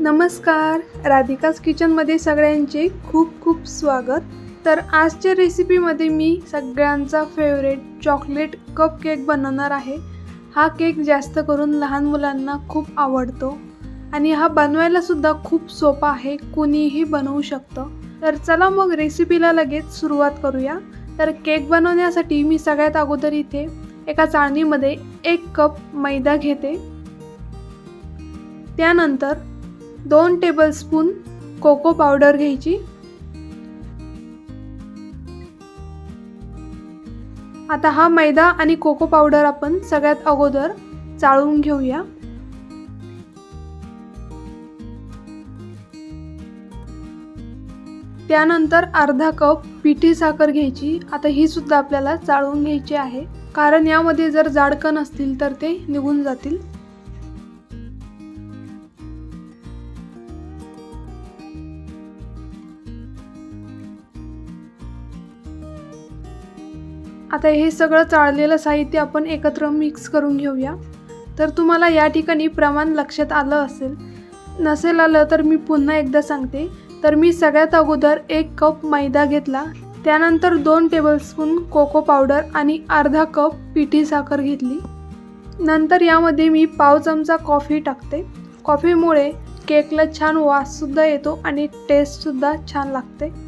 नमस्कार. राधिकाज किचनमध्ये सगळ्यांचे खूप खूप स्वागत. तर आजच्या रेसिपीमध्ये मी सगळ्यांचा फेवरेट चॉकलेट कप केक बनवणार आहे. हा केक जास्त करून लहान मुलांना खूप आवडतो. आणि हा बनवायलासुद्धा खूप सोपा आहे कुणीही बनवू शकतं. तर चला मग रेसिपीला लगेच सुरुवात करूया. तर केक बनवण्यासाठी मी सगळ्यात अगोदर इथे एका चाळणीमध्ये एक कप मैदा घेते. त्यानंतर दोन टेबलस्पून कोको पावडर घ्यायची. आता हा मैदा आणि कोको पावडर आपण सगळ्यात अगोदर चाळून घेऊया. त्यानंतर अर्धा कप पिठी साखर घ्यायची. आता ही सुद्धा आपल्याला चाळून घ्यायची आहे. कारण यामध्ये जर जाडकण असतील तर ते निघून जातील. आता हे सगळं चाळलेलं साहित्य आपण एकत्र मिक्स करून घेऊया. तर तुम्हाला या ठिकाणी प्रमाण लक्षात आलं असेल. नसेल आलं तर मी पुन्हा एकदा सांगते. तर मी सगळ्यात अगोदर एक कप मैदा घेतला. त्यानंतर दोन टेबलस्पून कोको पावडर आणि अर्धा कप पिठी साखर घेतली. नंतर यामध्ये मी पाव चमचा कॉफी टाकते. कॉफीमुळे केकला छान वाससुद्धा येतो आणि टेस्टसुद्धा छान लागते.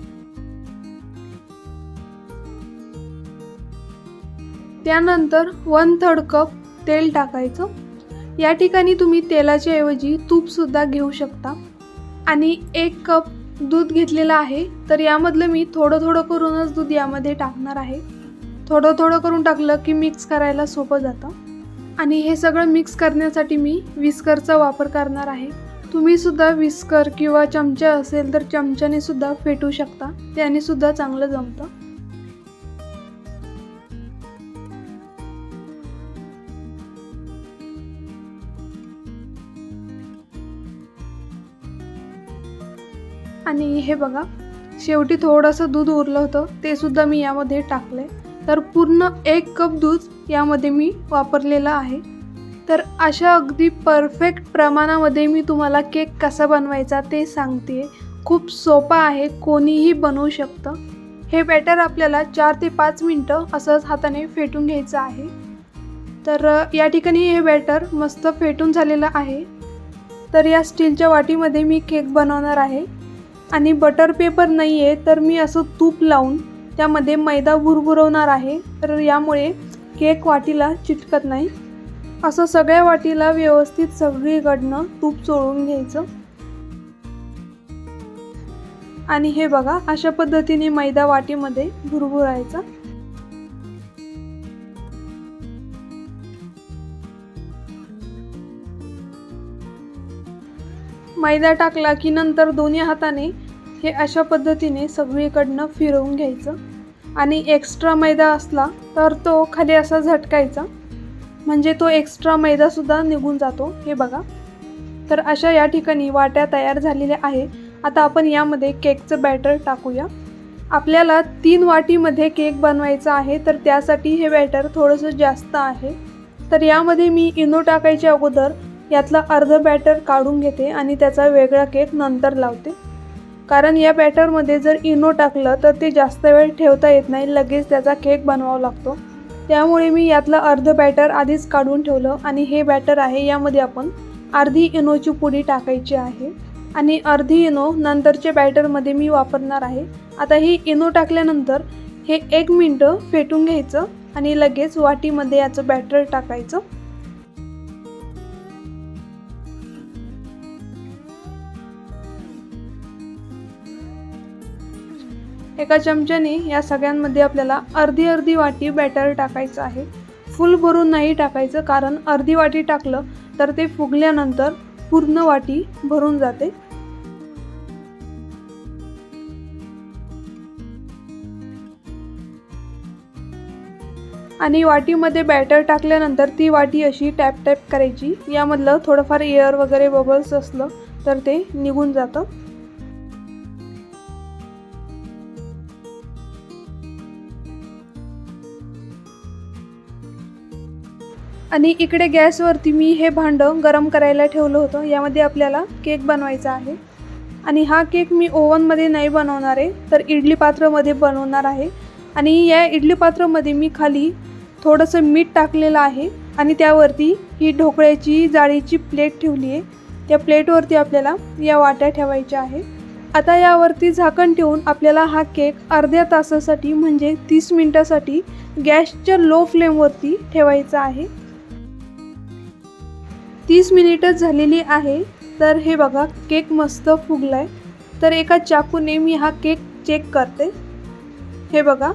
त्यानंतर वन थर्ड कप तेल टाकायचं. या ठिकाणी तुम्ही तेलाच्या ऐवजी तूपसुद्धा घेऊ शकता. आणि एक कप दूध घेतलेलं आहे तर यामधलं मी थोडं थोडं करूनच दूध यामध्ये टाकणार आहे. थोडं थोडं करून टाकलं की मिक्स करायला सोपं जातं. आणि हे सगळं मिक्स करण्यासाठी मी विस्करचा वापर करणार आहे. तुम्हीसुद्धा विस्कर किंवा चमचा असेल तर चमच्याने सुद्धा फेटू शकता. त्याने सुद्धा चांगलं जमतं. आणि हे बघा शेवटी थोडंसं दूध उरलं होतं ते सुद्धा मी यामध्ये टाकले तर पूर्ण एक कप दूध यामध्ये मी वापरलेलं आहे. तर अशा अगदी परफेक्ट प्रमाणामध्ये मी तुम्हाला केक कसा बनवायचा ते सांगते खूप सोपा आहे कोणीही बनवू शकतं. हे बॅटर आपल्याला चार ते पाच मिनटं असंच हाताने फेटून घ्यायचं आहे. तर या ठिकाणी हे बॅटर मस्त फेटून झालेलं आहे. तर या स्टीलच्या वाटीमध्ये मी केक बनवणार आहे. आणि बटर पेपर नाही आहे तर मी असं तूप लावून त्यामध्ये मैदा भुरभुरवणार आहे. तर यामुळे केक वाटीला चिटकत नाही. असं सगळ्या वाटीला व्यवस्थित सगळीकडनं तूप चोळून घ्यायचं. आणि हे बघा अशा पद्धतीने मैदा वाटीमध्ये भुरभुरायचा. मैदा टाकला की नंतर दोन्ही हाताने हे अशा पद्धतीने सगळीकडनं फिरवून घ्यायचं. आणि एक्स्ट्रा मैदा असला तर तो खाली असा झटकायचा. म्हणजे तो एक्स्ट्रा मैदासुद्धा निघून जातो. हे बघा. तर अशा या ठिकाणी वाट्या तयार झालेल्या आहे आता आपण यामध्ये केकचं बॅटर टाकूया. आपल्याला तीन वाटीमध्ये केक बनवायचा आहे तर त्यासाठी हे बॅटर थोडंसं जास्त आहे. तर यामध्ये मी इनो टाकायच्या अगोदर यातलं अर्ध बॅटर काढून घेते आणि त्याचा वेगळा केक नंतर लावते. कारण या बॅटरमध्ये जर इनो टाकलं तर ते जास्त वेळ ठेवता येत नाही लगेच त्याचा केक बनवावा लागतो. त्यामुळे मी यातलं अर्ध बॅटर आधीच काढून ठेवलं आणि हे बॅटर आहे यामध्ये आपण अर्धी इनोची पुडी टाकायची आहे आणि अर्धी इनो नंतरच्या बॅटरमध्ये मी वापरणार आहे. आता ही इनो टाकल्यानंतर हे एक मिनटं फेटून घ्यायचं आणि लगेच वाटीमध्ये याचं बॅटर टाकायचं. एका चमच्याने या सगळ्यांमध्ये आपल्याला अर्धी अर्धी वाटी बॅटर टाकायचं आहे. फुल भरून नाही टाकायचं कारण अर्धी वाटी टाकलं तर ते फुगल्यानंतर पूर्ण वाटी भरून जाते. आणि वाटीमध्ये बॅटर टाकल्यानंतर ती वाटी अशी टॅप टॅप करायची. यामधलं थोडंफार एअर वगैरे बबल्स असलं तर ते निघून जातं. आणि इकडे गॅसवरती मी हे भांडं गरम करायला ठेवलं होतं. यामध्ये आपल्याला केक बनवायचा आहे. आणि हा केक मी ओव्हनमध्ये नाही बनवणार आहे तर इडली पात्रामध्ये बनवणार आहे. आणि या इडली पात्रामध्ये मी खाली थोडंसं मीठ टाकलेलं आहे आणि त्यावरती ही ढोकळ्याची जाळीची प्लेट ठेवली आहे. त्या प्लेटवरती आपल्याला या वाट्या ठेवायच्या आहे. आता यावरती झाकण ठेवून आपल्याला हा केक अर्ध्या तासासाठी म्हणजे तीस मिनटासाठी गॅसच्या लो फ्लेमवरती ठेवायचा आहे. तीस मिनिटच झालेली आहे तर हे बघा केक मस्त फुगला आहे तर एका चाकूने मी हा केक चेक करते. हे बघा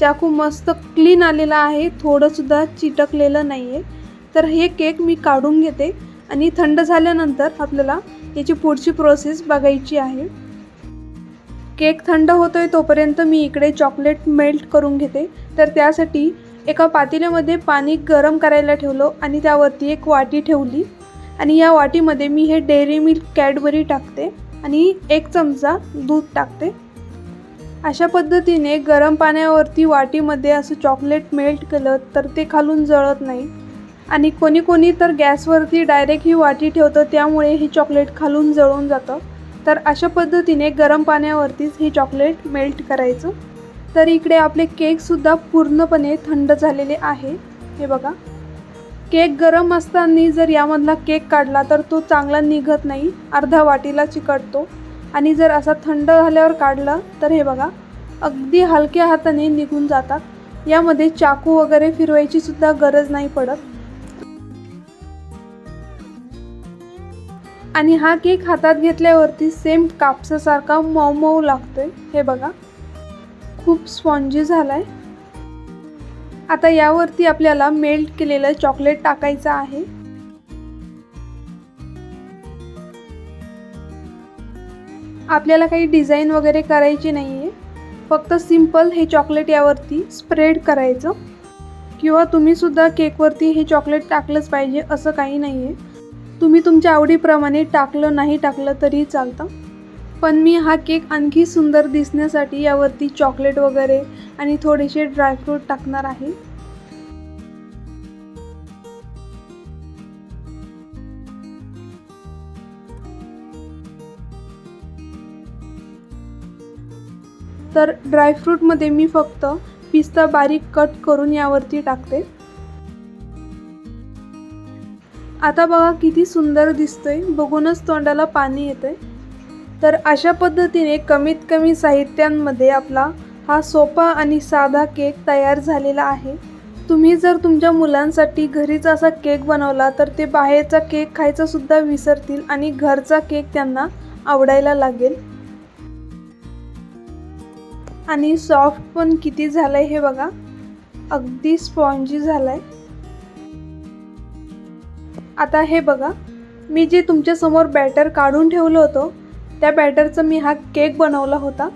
चाकू मस्त क्लीन आलेला आहे थोडंसुद्धा चिटकलेलं नाही आहे तर हे केक मी काढून घेते आणि थंड झाल्यानंतर आपल्याला याची पुढची प्रोसेस बघायची आहे. केक थंड होतोय तोपर्यंत मी इकडे चॉकलेट मेल्ट करून घेते. तर त्यासाठी एका पातेल्यामध्ये पाणी गरम करायला ठेवलं आणि त्यावरती एक वाटी ठेवली. आणि या वाटीमध्ये मी हे डेअरी मिल्क कॅडबरी टाकते आणि एक चमचा दूध टाकते. अशा पद्धतीने गरम पाण्यावरती वाटीमध्ये असं चॉकलेट मेल्ट केलं तर ते खालून जळत नाही. आणि कोणी कोणी तर गॅसवरती डायरेक्ट ही वाटी ठेवतं त्यामुळे हे चॉकलेट खालून जळून जातं. तर अशा पद्धतीने गरम पाण्यावरतीच हे चॉकलेट मेल्ट करायचं. तर इकडे आपले केकसुद्धा पूर्णपणे थंड झालेले आहे. हे बघा. केक गरम असताना जर यामधला केक काढला तर तो चांगला निघत नाही अर्धा वाटीला चिकटतो. आणि जर असा थंड झाल्यावर काढला तर हे बघा अगदी हलक्या हाताने निघून जातात. यामध्ये चाकू वगैरे फिरवायची सुद्धा गरज नाही पडत. आणि हा केक हातात घेतल्यावरती सेम कापसासारखा मऊ मऊ लागतोय. हे बघा. खूप स्पॉन्जी झाला आहे आता यावरती आपल्याला मेल्ट केलेलं चॉकलेट टाकायचं आहे. आपल्याला काही डिझाईन वगैरे करायची नाही आहे फक्त सिंपल हे चॉकलेट यावरती स्प्रेड करायचं. किंवा तुम्हीसुद्धा केकवरती हे चॉकलेट टाकलंच पाहिजे असं काही नाही आहे तुम्ही तुमच्या आवडीप्रमाणे टाकलं नाही टाकलं तरी चालतं. पण मी हा केक आणखी सुंदर दिसण्यासाठी यावरती चॉकलेट वगैरे आणि थोडेसे ड्रायफ्रूट टाकणार आहे. तर ड्रायफ्रूटमध्ये मी फक्त पिस्ता बारीक कट करून यावरती टाकते. आता बघा किती सुंदर दिसतोय. बघूनच तोंडाला पाणी येतंय. तर अशा पद्धतीने कमीत कमी साहित्यांमध्ये आपला हा सोपा आणि साधा केक तयार झालेला आहे. तुम्ही जर तुमच्या मुलांसाठी घरीच असा केक बनवला तर ते बाहेरचा केक खायचासुद्धा विसरतील आणि घरचा केक त्यांना आवडायला लागेल. आणि सॉफ्ट पण किती झालंय हे बघा. अगदी स्पॉन्जी झालाय. आता हे बघा. मी जे तुमच्यासमोर बॅटर काढून ठेवलं होतं त्या बॅटरचं मी हा केक बनवला होता.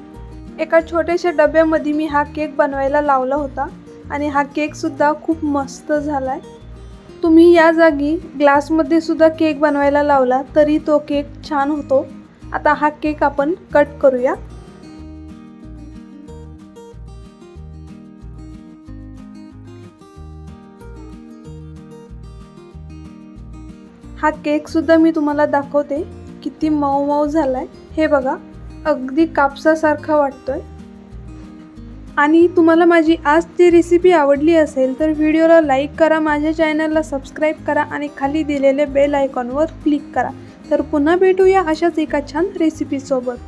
एका छोट्याशा डब्यामध्ये मी हा केक बनवायला लावला होता आणि हा केकसुद्धा खूप मस्त झाला आहे तुम्ही या जागी ग्लासमध्ये सुद्धा केक बनवायला लावला तरी तो केक छान होतो. आता हा केक आपण कट करूया. हा केकसुद्धा मी तुम्हाला दाखवते. किती मऊ मऊ झालाय. हे बघा अगदी कापसासारखा वाटतोय. आणि तुम्हाला माझी आजची रेसिपी आवडली असेल तर व्हिडिओला लाईक करा माझ्या चॅनलला सबस्क्राईब करा आणि खाली दिलेले बेल आयकॉनवर क्लिक करा. तर पुन्हा भेटूया अशाच एका छान रेसिपीसोबत